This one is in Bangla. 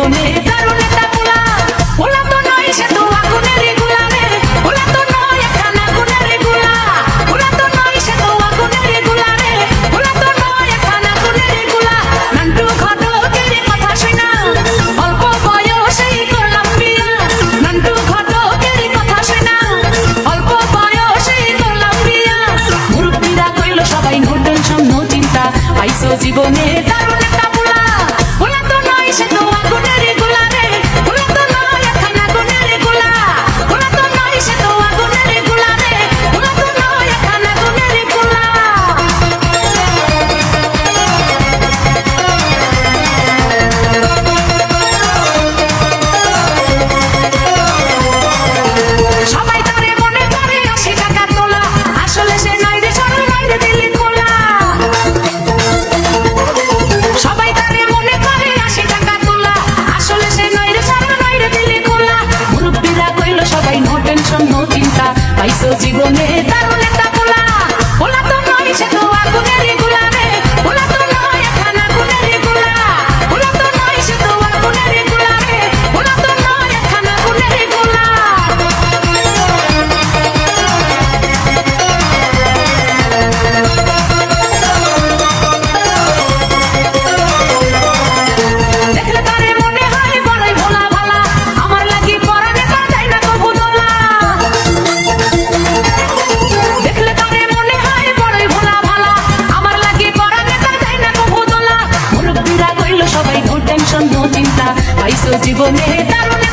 vomir. সবাই নো টেনশন নো চিন্তা। পাইছো জীবনে দারুণ করল সবাই নো টেনশন নো চিন্তা। পাইছো জীবনে দারুণ